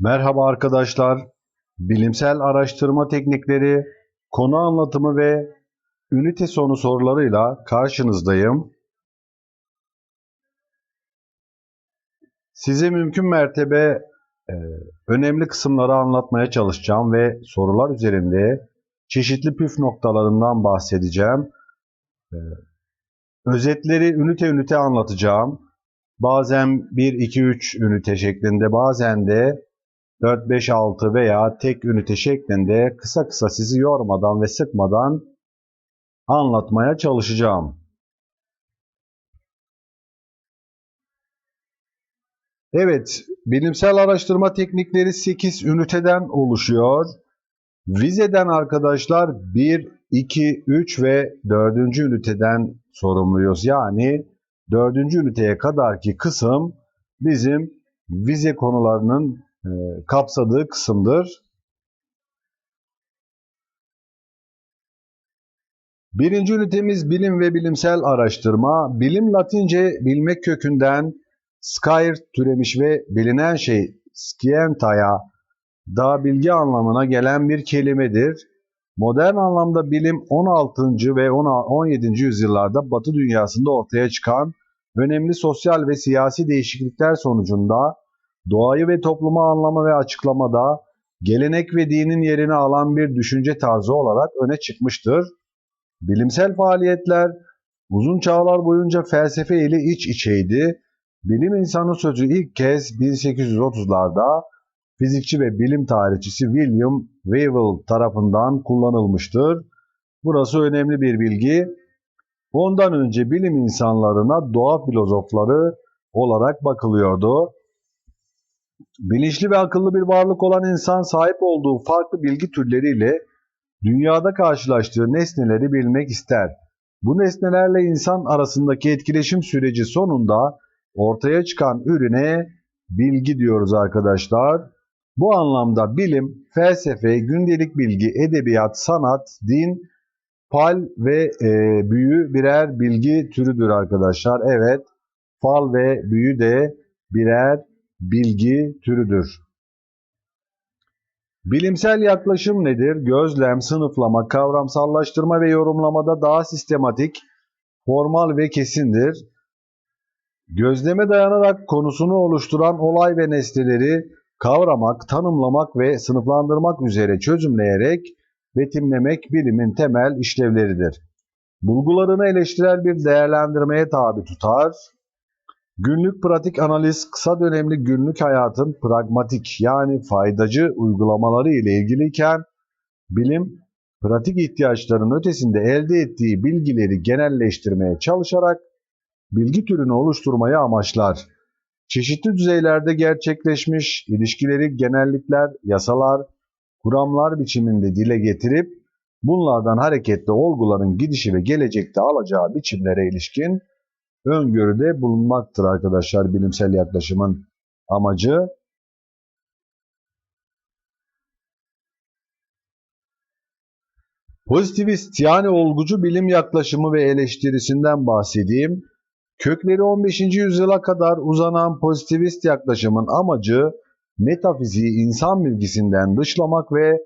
Merhaba arkadaşlar. Bilimsel araştırma teknikleri, konu anlatımı ve ünite sonu sorularıyla karşınızdayım. Size mümkün mertebe e, önemli kısımları anlatmaya çalışacağım ve sorular üzerinde çeşitli püf noktalarından bahsedeceğim. E, özetleri ünite ünite anlatacağım. Bazen 1, 2, 3 ünite şeklinde, bazen de 4, 5, 6 veya tek ünite şeklinde kısa kısa sizi yormadan ve sıkmadan anlatmaya çalışacağım. Evet, bilimsel araştırma teknikleri 8 üniteden oluşuyor. Vizeden arkadaşlar 1, 2, 3 ve 4. üniteden sorumluyuz. Yani 4. üniteye kadarki kısım bizim vize konularının kapsadığı kısımdır. Birinci ünitemiz bilim ve bilimsel araştırma. Bilim Latince bilmek kökünden scire türemiş ve bilinen şey scientiae da bilgi anlamına gelen bir kelimedir. Modern anlamda bilim 16. ve 17. yüzyıllarda Batı dünyasında ortaya çıkan önemli sosyal ve siyasi değişiklikler sonucunda doğayı ve toplumu anlama ve açıklamada gelenek ve dinin yerini alan bir düşünce tarzı olarak öne çıkmıştır. Bilimsel faaliyetler uzun çağlar boyunca felsefe ile iç içeydi. Bilim insanı sözü ilk kez 1830'larda fizikçi ve bilim tarihçisi William Whewell tarafından kullanılmıştır. Burası önemli bir bilgi. Ondan önce bilim insanlarına doğa filozofları olarak bakılıyordu. Bilinçli ve akıllı bir varlık olan insan sahip olduğu farklı bilgi türleriyle dünyada karşılaştığı nesneleri bilmek ister. Bu nesnelerle insan arasındaki etkileşim süreci sonunda ortaya çıkan ürüne bilgi diyoruz arkadaşlar. Bu anlamda bilim, felsefe, gündelik bilgi, edebiyat, sanat, din, fal ve e, büyü birer bilgi türüdür arkadaşlar. Evet, fal ve büyü de birer bilgi türüdür. Bilimsel yaklaşım nedir? Gözlem, sınıflama, kavramsallaştırma ve yorumlamada daha sistematik, formal ve kesindir. Gözleme dayanarak konusunu oluşturan olay ve nesneleri kavramak, tanımlamak ve sınıflandırmak üzere çözümleyerek betimlemek bilimin temel işlevleridir. Bulgularını eleştirel bir değerlendirmeye tabi tutar. Günlük pratik analiz kısa dönemli günlük hayatın pragmatik yani faydacı uygulamaları ile ilgiliyken bilim pratik ihtiyaçların ötesinde elde ettiği bilgileri genelleştirmeye çalışarak bilgi türünü oluşturmayı amaçlar. Çeşitli düzeylerde gerçekleşmiş ilişkileri genellikler, yasalar, kuramlar biçiminde dile getirip bunlardan hareketle olguların gidişi ve gelecekte alacağı biçimlere ilişkin öngörüde bulunmaktır arkadaşlar bilimsel yaklaşımın amacı. Pozitivist yani olgucu bilim yaklaşımı ve eleştirisinden bahsedeyim. Kökleri 15. yüzyıla kadar uzanan pozitivist yaklaşımın amacı metafiziği insan bilgisinden dışlamak ve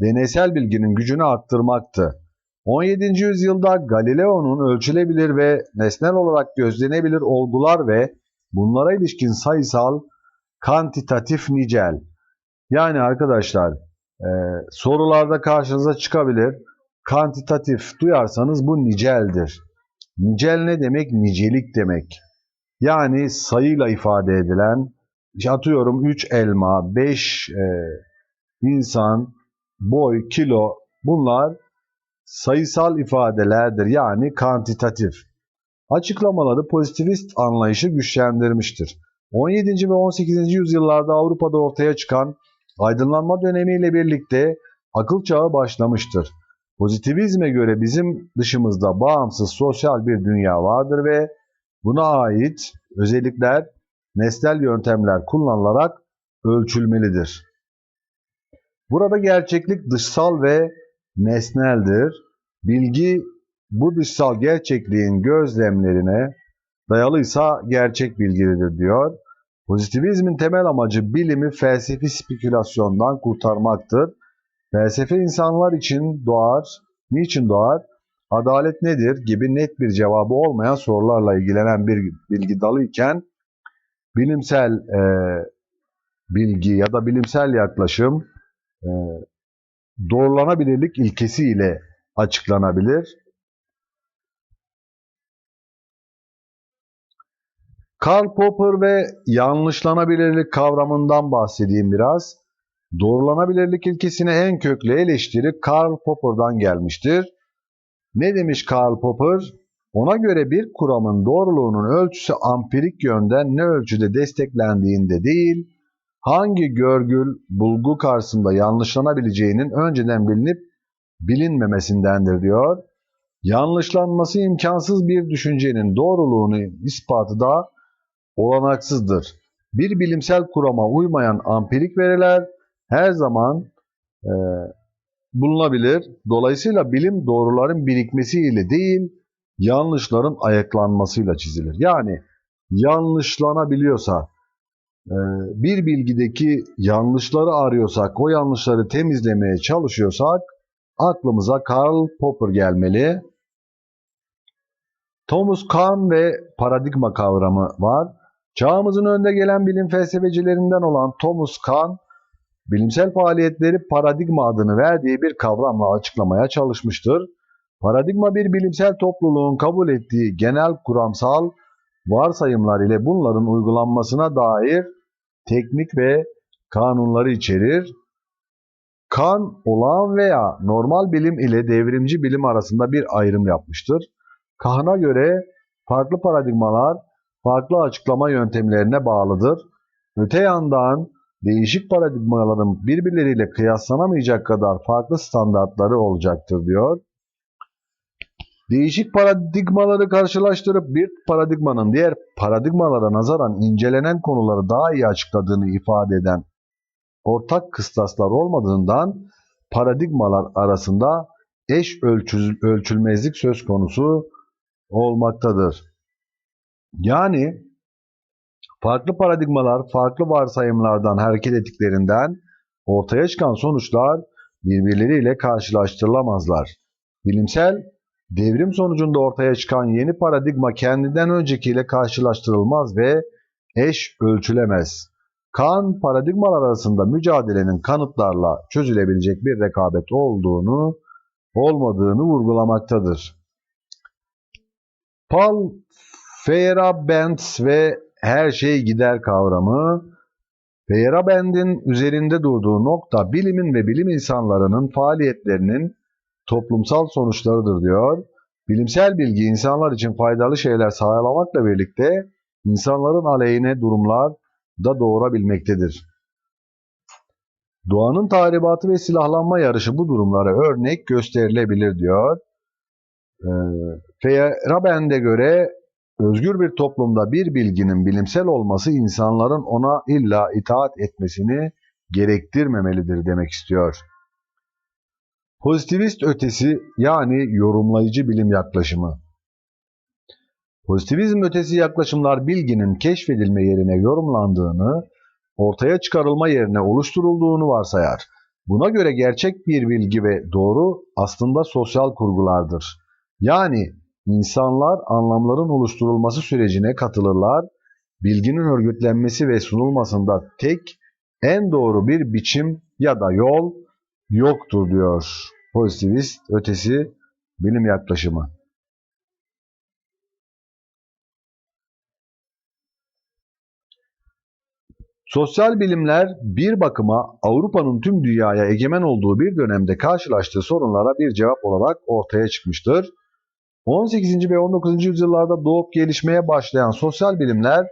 deneysel bilginin gücünü arttırmaktı. 17. yüzyılda Galileo'nun ölçülebilir ve nesnel olarak gözlenebilir olgular ve bunlara ilişkin sayısal kantitatif nicel. Yani arkadaşlar e, sorularda karşınıza çıkabilir. Kantitatif duyarsanız bu niceldir. Nicel ne demek? Nicelik demek. Yani sayıyla ifade edilen, atıyorum 3 elma, 5 e, insan, boy, kilo bunlar sayısal ifadelerdir yani kantitatif. Açıklamaları pozitivist anlayışı güçlendirmiştir. 17. ve 18. yüzyıllarda Avrupa'da ortaya çıkan aydınlanma dönemiyle birlikte akıl çağı başlamıştır. Pozitivizme göre bizim dışımızda bağımsız sosyal bir dünya vardır ve buna ait özellikler nesnel yöntemler kullanılarak ölçülmelidir. Burada gerçeklik dışsal ve nesneldir. Bilgi bu dışsal gerçekliğin gözlemlerine dayalıysa gerçek bilgidir diyor. Pozitivizmin temel amacı bilimi felsefi spekülasyondan kurtarmaktır. Felsefe insanlar için doğar, niçin doğar, adalet nedir gibi net bir cevabı olmayan sorularla ilgilenen bir bilgi dalı iken bilimsel e, bilgi ya da bilimsel yaklaşım e, doğrulanabilirlik ilkesi ile açıklanabilir. Karl Popper ve yanlışlanabilirlik kavramından bahsedeyim biraz. Doğrulanabilirlik ilkesine en köklü eleştiri Karl Popper'dan gelmiştir. Ne demiş Karl Popper? Ona göre bir kuramın doğruluğunun ölçüsü ampirik yönden ne ölçüde desteklendiğinde değil, hangi görgül bulgu karşısında yanlışlanabileceğinin önceden bilinip bilinmemesindendir diyor. Yanlışlanması imkansız bir düşüncenin doğruluğunu ispatı da olanaksızdır. Bir bilimsel kurama uymayan ampirik veriler her zaman e, bulunabilir. Dolayısıyla bilim doğruların birikmesiyle değil, yanlışların ayaklanmasıyla çizilir. Yani yanlışlanabiliyorsa, bir bilgideki yanlışları arıyorsak, o yanlışları temizlemeye çalışıyorsak, aklımıza Karl Popper gelmeli. Thomas Kuhn ve paradigma kavramı var. Çağımızın önde gelen bilim felsefecilerinden olan Thomas Kuhn, bilimsel faaliyetleri paradigma adını verdiği bir kavramla açıklamaya çalışmıştır. Paradigma bir bilimsel topluluğun kabul ettiği genel kuramsal varsayımlar ile bunların uygulanmasına dair teknik ve kanunları içerir. Kan, olağan veya normal bilim ile devrimci bilim arasında bir ayrım yapmıştır. Kahn'a göre farklı paradigmalar farklı açıklama yöntemlerine bağlıdır. Öte yandan değişik paradigmaların birbirleriyle kıyaslanamayacak kadar farklı standartları olacaktır diyor. Değişik paradigmaları karşılaştırıp bir paradigmanın diğer paradigmalara nazaran incelenen konuları daha iyi açıkladığını ifade eden ortak kıstaslar olmadığından paradigmalar arasında eş ölçü, ölçülmezlik söz konusu olmaktadır. Yani farklı paradigmalar farklı varsayımlardan hareket ettiklerinden ortaya çıkan sonuçlar birbirleriyle karşılaştırılamazlar. Bilimsel devrim sonucunda ortaya çıkan yeni paradigma kendinden öncekiyle karşılaştırılmaz ve eş ölçülemez. Kan paradigmalar arasında mücadelenin kanıtlarla çözülebilecek bir rekabet olduğunu, olmadığını vurgulamaktadır. Paul Feyerabend ve her şey gider kavramı, Feyerabend'in üzerinde durduğu nokta bilimin ve bilim insanlarının faaliyetlerinin toplumsal sonuçlarıdır diyor. Bilimsel bilgi insanlar için faydalı şeyler sağlamakla birlikte insanların aleyhine durumlar da doğurabilmektedir. Doğanın tahribatı ve silahlanma yarışı bu durumlara örnek gösterilebilir diyor. E, Feyerabend'e göre özgür bir toplumda bir bilginin bilimsel olması insanların ona illa itaat etmesini gerektirmemelidir demek istiyor. Pozitivist ötesi yani yorumlayıcı bilim yaklaşımı. Pozitivizm ötesi yaklaşımlar bilginin keşfedilme yerine yorumlandığını, ortaya çıkarılma yerine oluşturulduğunu varsayar. Buna göre gerçek bir bilgi ve doğru aslında sosyal kurgulardır. Yani insanlar anlamların oluşturulması sürecine katılırlar. Bilginin örgütlenmesi ve sunulmasında tek, en doğru bir biçim ya da yol yoktur diyor pozitivist ötesi bilim yaklaşımı. Sosyal bilimler bir bakıma Avrupa'nın tüm dünyaya egemen olduğu bir dönemde karşılaştığı sorunlara bir cevap olarak ortaya çıkmıştır. 18. ve 19. yüzyıllarda doğup gelişmeye başlayan sosyal bilimler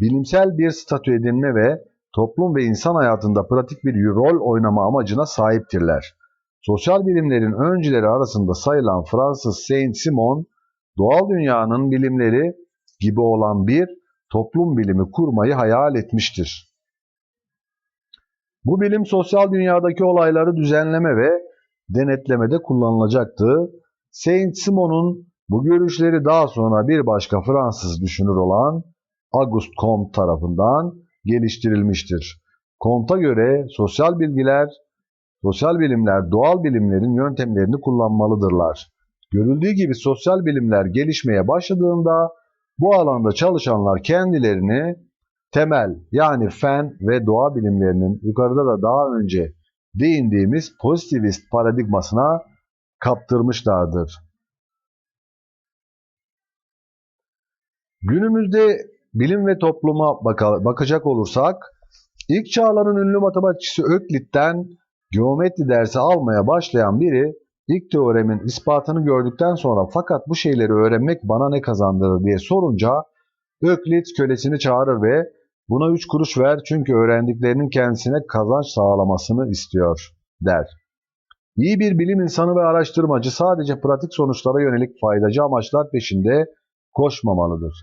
bilimsel bir statü edinme ve toplum ve insan hayatında pratik bir rol oynama amacına sahiptirler. Sosyal bilimlerin öncüleri arasında sayılan Fransız Saint-Simon, doğal dünyanın bilimleri gibi olan bir toplum bilimi kurmayı hayal etmiştir. Bu bilim sosyal dünyadaki olayları düzenleme ve denetlemede kullanılacaktı. Saint Simon'un bu görüşleri daha sonra bir başka Fransız düşünür olan Auguste Comte tarafından geliştirilmiştir. Comte'a göre sosyal bilgiler, sosyal bilimler doğal bilimlerin yöntemlerini kullanmalıdırlar. Görüldüğü gibi sosyal bilimler gelişmeye başladığında bu alanda çalışanlar kendilerini temel yani fen ve doğa bilimlerinin yukarıda da daha önce değindiğimiz pozitivist paradigmasına kaptırmışlardır. Günümüzde bilim ve topluma baka- bakacak olursak, ilk çağların ünlü matematikçisi Öklit'ten geometri dersi almaya başlayan biri, ilk teoremin ispatını gördükten sonra fakat bu şeyleri öğrenmek bana ne kazandırır diye sorunca, Öklit kölesini çağırır ve buna üç kuruş ver çünkü öğrendiklerinin kendisine kazanç sağlamasını istiyor der. İyi bir bilim insanı ve araştırmacı sadece pratik sonuçlara yönelik faydacı amaçlar peşinde koşmamalıdır.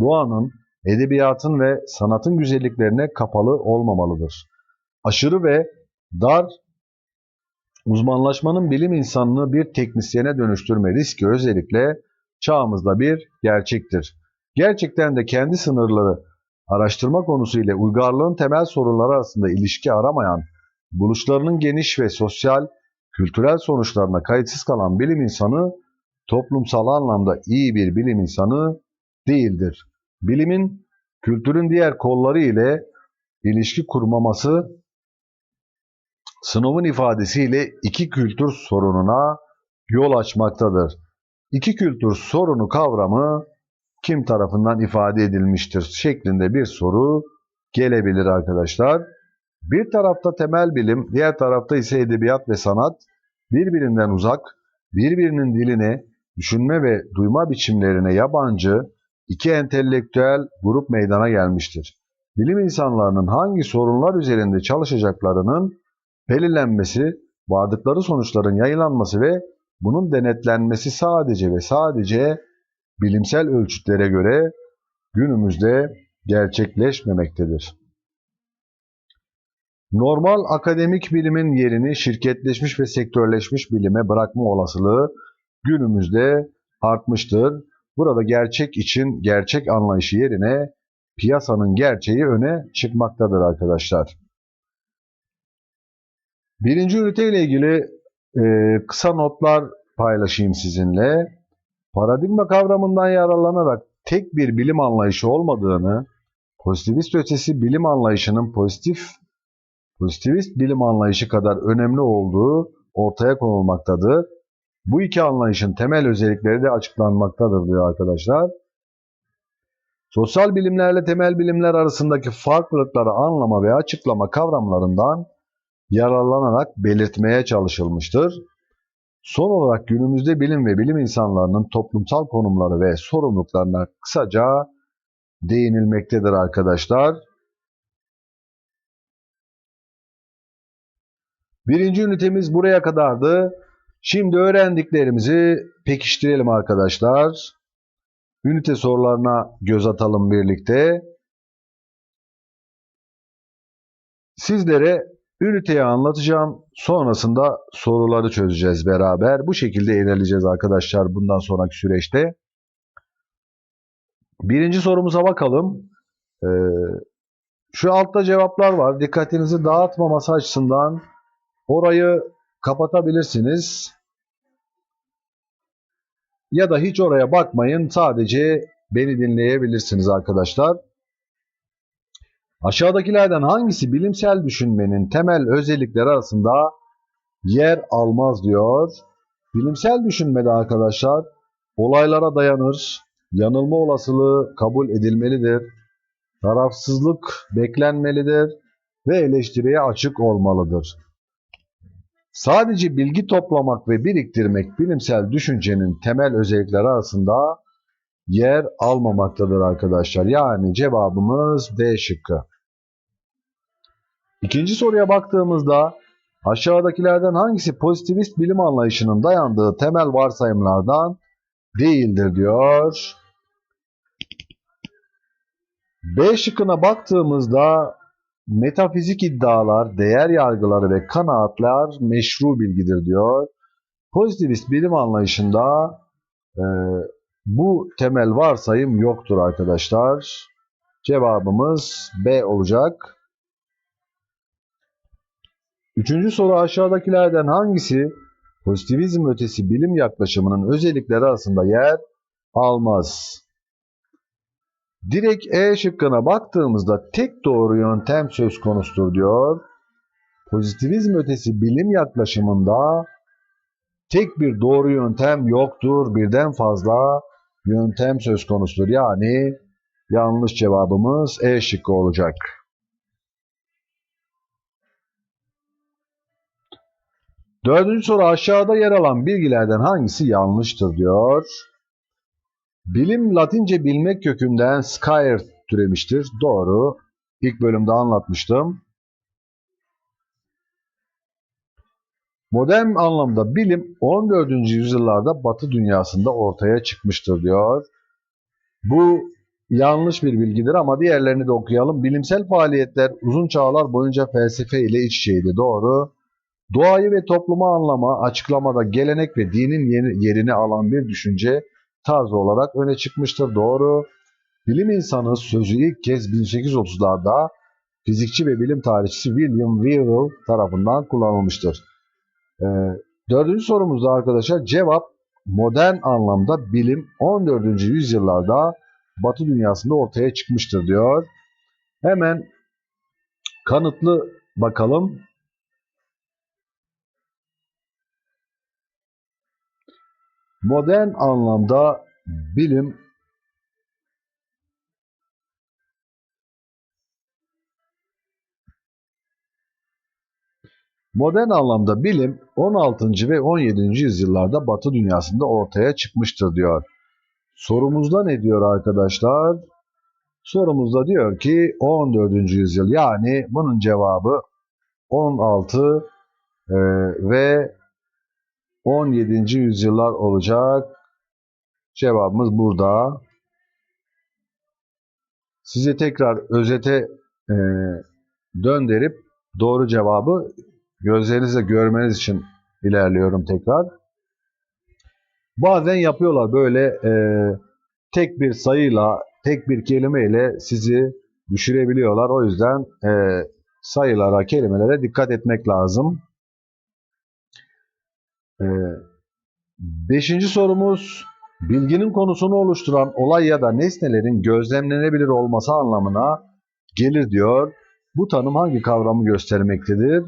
Doğanın, edebiyatın ve sanatın güzelliklerine kapalı olmamalıdır. Aşırı ve dar uzmanlaşmanın bilim insanını bir teknisyene dönüştürme riski özellikle çağımızda bir gerçektir. Gerçekten de kendi sınırları araştırma konusu ile uygarlığın temel sorunları arasında ilişki aramayan, buluşlarının geniş ve sosyal, kültürel sonuçlarına kayıtsız kalan bilim insanı, toplumsal anlamda iyi bir bilim insanı değildir. Bilimin, kültürün diğer kolları ile ilişki kurmaması, sınavın ifadesiyle iki kültür sorununa yol açmaktadır. İki kültür sorunu kavramı kim tarafından ifade edilmiştir şeklinde bir soru gelebilir arkadaşlar. Bir tarafta temel bilim, diğer tarafta ise edebiyat ve sanat birbirinden uzak, birbirinin diline, düşünme ve duyma biçimlerine yabancı iki entelektüel grup meydana gelmiştir. Bilim insanlarının hangi sorunlar üzerinde çalışacaklarının belirlenmesi, vardıkları sonuçların yayınlanması ve bunun denetlenmesi sadece ve sadece bilimsel ölçütlere göre günümüzde gerçekleşmemektedir. Normal akademik bilimin yerini şirketleşmiş ve sektörleşmiş bilime bırakma olasılığı günümüzde artmıştır. Burada gerçek için gerçek anlayışı yerine piyasanın gerçeği öne çıkmaktadır arkadaşlar. Birinci ünite ile ilgili e, kısa notlar paylaşayım sizinle. Paradigma kavramından yararlanarak tek bir bilim anlayışı olmadığını, pozitivist ötesi bilim anlayışının pozitif pozitivist bilim anlayışı kadar önemli olduğu ortaya konulmaktadır. Bu iki anlayışın temel özellikleri de açıklanmaktadır diyor arkadaşlar. Sosyal bilimlerle temel bilimler arasındaki farklılıkları anlama ve açıklama kavramlarından yararlanarak belirtmeye çalışılmıştır. Son olarak günümüzde bilim ve bilim insanlarının toplumsal konumları ve sorumluluklarına kısaca değinilmektedir arkadaşlar. Birinci ünitemiz buraya kadardı. Şimdi öğrendiklerimizi pekiştirelim arkadaşlar. Ünite sorularına göz atalım birlikte. Sizlere üniteyi anlatacağım. Sonrasında soruları çözeceğiz beraber. Bu şekilde ilerleyeceğiz arkadaşlar bundan sonraki süreçte. Birinci sorumuza bakalım. Ee, şu altta cevaplar var. Dikkatinizi dağıtmaması açısından orayı kapatabilirsiniz. Ya da hiç oraya bakmayın. Sadece beni dinleyebilirsiniz arkadaşlar. Aşağıdakilerden hangisi bilimsel düşünmenin temel özellikleri arasında yer almaz diyor. Bilimsel düşünmede arkadaşlar olaylara dayanır, yanılma olasılığı kabul edilmelidir, tarafsızlık beklenmelidir ve eleştiriye açık olmalıdır. Sadece bilgi toplamak ve biriktirmek bilimsel düşüncenin temel özellikleri arasında yer almamaktadır arkadaşlar. Yani cevabımız D şıkkı. İkinci soruya baktığımızda aşağıdakilerden hangisi pozitivist bilim anlayışının dayandığı temel varsayımlardan değildir diyor. B şıkkına baktığımızda metafizik iddialar, değer yargıları ve kanaatler meşru bilgidir diyor. Pozitivist bilim anlayışında e, bu temel varsayım yoktur arkadaşlar. Cevabımız B olacak. Üçüncü soru aşağıdakilerden hangisi pozitivizm ötesi bilim yaklaşımının özellikleri arasında yer almaz? Direkt E şıkkına baktığımızda tek doğru yöntem söz konusudur diyor. Pozitivizm ötesi bilim yaklaşımında tek bir doğru yöntem yoktur. Birden fazla yöntem söz konusudur. Yani yanlış cevabımız E şıkkı olacak. Dördüncü soru aşağıda yer alan bilgilerden hangisi yanlıştır diyor. Bilim Latince bilmek kökünden scire türemiştir. Doğru. İlk bölümde anlatmıştım. Modern anlamda bilim 14. yüzyıllarda Batı dünyasında ortaya çıkmıştır diyor. Bu yanlış bir bilgidir ama diğerlerini de okuyalım. Bilimsel faaliyetler uzun çağlar boyunca felsefe ile iç içeydi. Doğru. Doğayı ve toplumu anlama, açıklamada gelenek ve dinin yerini alan bir düşünce tarzı olarak öne çıkmıştır. Doğru. Bilim insanı sözü ilk kez 1830'larda fizikçi ve bilim tarihçisi William Whewell tarafından kullanılmıştır. Ee, dördüncü sorumuzda arkadaşlar cevap modern anlamda bilim 14. yüzyıllarda Batı dünyasında ortaya çıkmıştır diyor. Hemen kanıtlı bakalım. Modern anlamda bilim Modern anlamda bilim 16. ve 17. yüzyıllarda Batı dünyasında ortaya çıkmıştır diyor. Sorumuzda ne diyor arkadaşlar? Sorumuzda diyor ki 14. yüzyıl yani bunun cevabı 16 e, ve 17. yüzyıllar olacak. Cevabımız burada. Size tekrar özete e, döndürüp doğru cevabı gözlerinizle görmeniz için ilerliyorum tekrar. Bazen yapıyorlar böyle e, tek bir sayıyla, tek bir kelimeyle sizi düşürebiliyorlar. O yüzden e, sayılara, kelimelere dikkat etmek lazım. E, beşinci sorumuz, bilginin konusunu oluşturan olay ya da nesnelerin gözlemlenebilir olması anlamına gelir diyor. Bu tanım hangi kavramı göstermektedir?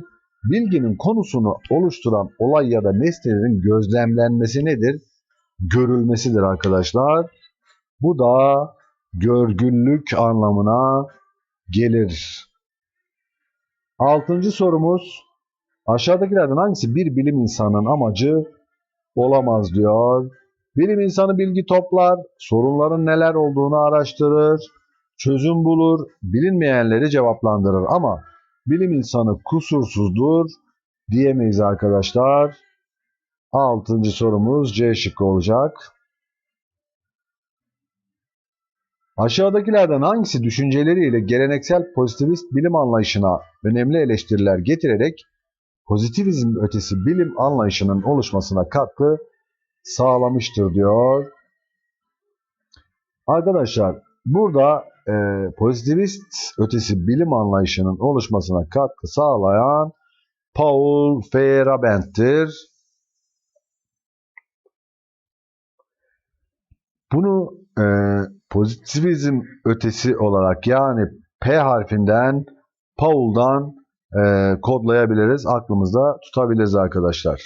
Bilginin konusunu oluşturan olay ya da nesnelerin gözlemlenmesi nedir? Görülmesidir arkadaşlar. Bu da görgünlük anlamına gelir. Altıncı sorumuz. Aşağıdakilerden hangisi bir bilim insanının amacı olamaz diyor. Bilim insanı bilgi toplar, sorunların neler olduğunu araştırır, çözüm bulur, bilinmeyenleri cevaplandırır ama bilim insanı kusursuzdur diyemeyiz arkadaşlar. Altıncı sorumuz C şıkkı olacak. Aşağıdakilerden hangisi düşünceleriyle geleneksel pozitivist bilim anlayışına önemli eleştiriler getirerek pozitivizm ötesi bilim anlayışının oluşmasına katkı sağlamıştır diyor. Arkadaşlar burada e, pozitivist ötesi bilim anlayışının oluşmasına katkı sağlayan Paul Feyerabend'tir. Bunu e, pozitivizm ötesi olarak yani P harfinden Paul'dan e, kodlayabiliriz. Aklımızda tutabiliriz arkadaşlar.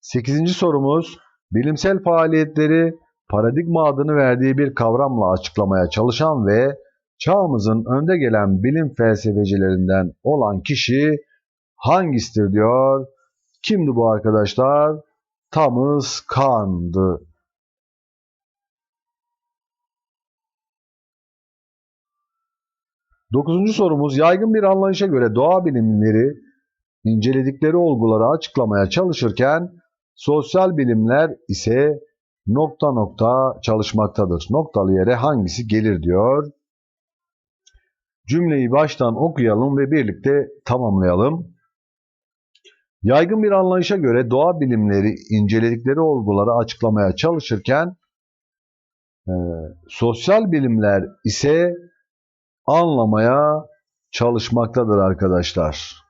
Sekizinci sorumuz bilimsel faaliyetleri paradigma adını verdiği bir kavramla açıklamaya çalışan ve çağımızın önde gelen bilim felsefecilerinden olan kişi hangisidir diyor. Kimdi bu arkadaşlar? Thomas Kahn'dı. Dokuzuncu sorumuz yaygın bir anlayışa göre doğa bilimleri inceledikleri olguları açıklamaya çalışırken sosyal bilimler ise nokta nokta çalışmaktadır. Noktalı yere hangisi gelir diyor. Cümleyi baştan okuyalım ve birlikte tamamlayalım. Yaygın bir anlayışa göre doğa bilimleri inceledikleri olguları açıklamaya çalışırken e, sosyal bilimler ise anlamaya çalışmaktadır arkadaşlar.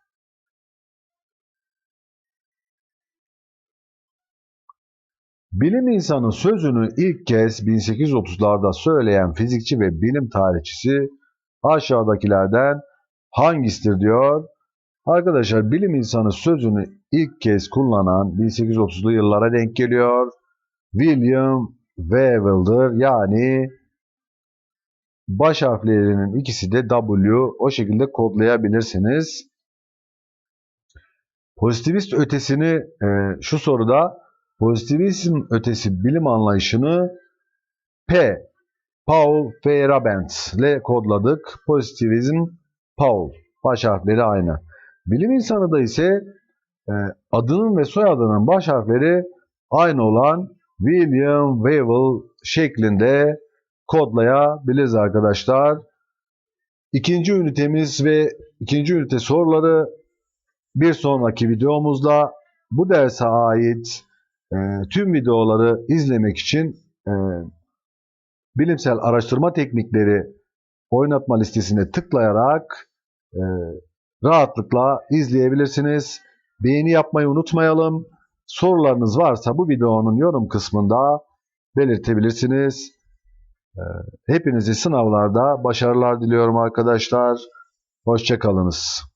Bilim insanı sözünü ilk kez 1830'larda söyleyen fizikçi ve bilim tarihçisi aşağıdakilerden hangisidir diyor. Arkadaşlar bilim insanı sözünü ilk kez kullanan 1830'lu yıllara denk geliyor. William Whewell'dır. Yani baş harflerinin ikisi de W. O şekilde kodlayabilirsiniz. Pozitivist ötesini e, şu soruda pozitivizm ötesi bilim anlayışını P. Paul Feyerabend ile kodladık. Pozitivizm Paul. Baş harfleri aynı. Bilim insanı da ise e, adının ve soyadının baş harfleri aynı olan William Whewell şeklinde kodlayabiliriz arkadaşlar. İkinci ünitemiz ve ikinci ünite soruları bir sonraki videomuzda bu derse ait e, tüm videoları izlemek için e, bilimsel araştırma teknikleri oynatma listesine tıklayarak e, rahatlıkla izleyebilirsiniz. Beğeni yapmayı unutmayalım. Sorularınız varsa bu videonun yorum kısmında belirtebilirsiniz. E, hepinize sınavlarda başarılar diliyorum arkadaşlar. Hoşçakalınız.